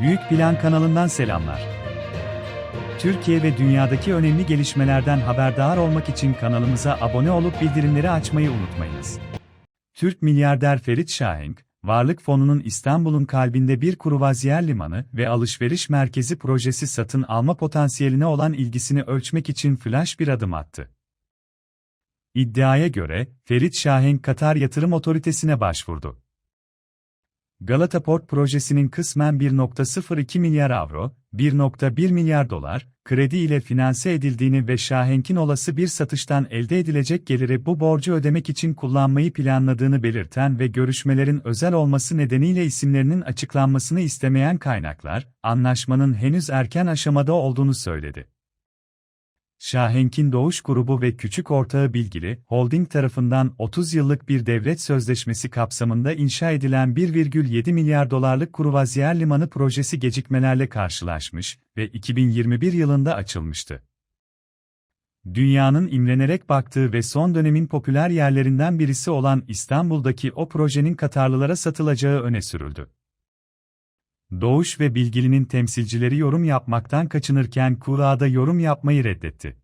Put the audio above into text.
Büyük Plan kanalından selamlar. Türkiye ve dünyadaki önemli gelişmelerden haberdar olmak için kanalımıza abone olup bildirimleri açmayı unutmayınız. Türk milyarder Ferit Şahenk, Varlık Fonu'nun İstanbul'un kalbinde bir kruvaziyer limanı ve alışveriş merkezi projesi satın alma potansiyeline olan ilgisini ölçmek için flash bir adım attı. İddiaya göre, Ferit Şahenk Katar Yatırım Otoritesi'ne başvurdu. Galata Port projesinin kısmen 1.02 milyar avro, 1.1 milyar dolar, kredi ile finanse edildiğini ve Şahenk'in olası bir satıştan elde edilecek geliri bu borcu ödemek için kullanmayı planladığını belirten ve görüşmelerin özel olması nedeniyle isimlerinin açıklanmasını istemeyen kaynaklar, anlaşmanın henüz erken aşamada olduğunu söyledi. Şahenk'in Doğuş Grubu ve küçük ortağı Bilgili, Holding tarafından 30 yıllık bir devlet sözleşmesi kapsamında inşa edilen 1,7 milyar dolarlık Kruvaziyer Limanı projesi gecikmelerle karşılaşmış ve 2021 yılında açılmıştı. Dünyanın imrenerek baktığı ve son dönemin popüler yerlerinden birisi olan İstanbul'daki o projenin Katarlılara satılacağı öne sürüldü. Doğuş ve Bilgili'nin temsilcileri yorum yapmaktan kaçınırken Kura'da yorum yapmayı reddetti.